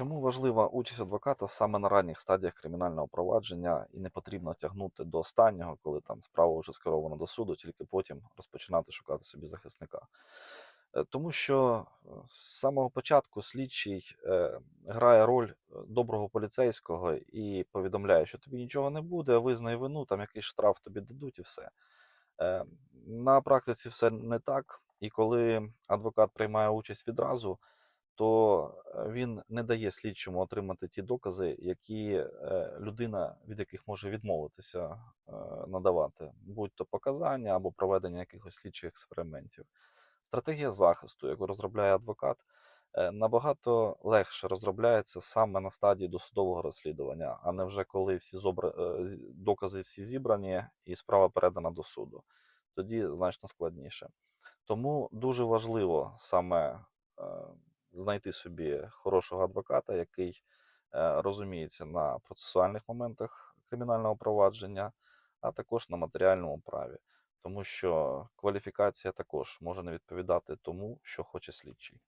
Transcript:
Чому важлива участь адвоката саме на ранніх стадіях кримінального провадження і не потрібно тягнути до останнього, коли там справа вже скерована до суду, тільки потім розпочинати шукати собі захисника? Е, Тому що е, з самого початку слідчий е, грає роль доброго поліцейського і повідомляє, що тобі нічого не буде, визнай вину, там якийсь штраф тобі дадуть і все. На практиці все не так. І коли адвокат приймає участь відразу, то е, він не дає слідчому отримати ті докази, які е, людина, від яких може відмовитися е, надавати, будь то показання або проведення якихось слідчих експериментів. Стратегія захисту, яку розробляє адвокат, набагато легше розробляється саме на стадії досудового розслідування, а не вже коли всі зобра- докази всі зібрані і справа передана до суду. Тоді значно складніше. Тому дуже важливо саме знайти собі хорошого адвоката, який е, розуміється на процесуальних моментах кримінального провадження, а також на матеріальному праві. Тому що кваліфікація також може не відповідати тому, що хоче слідчий.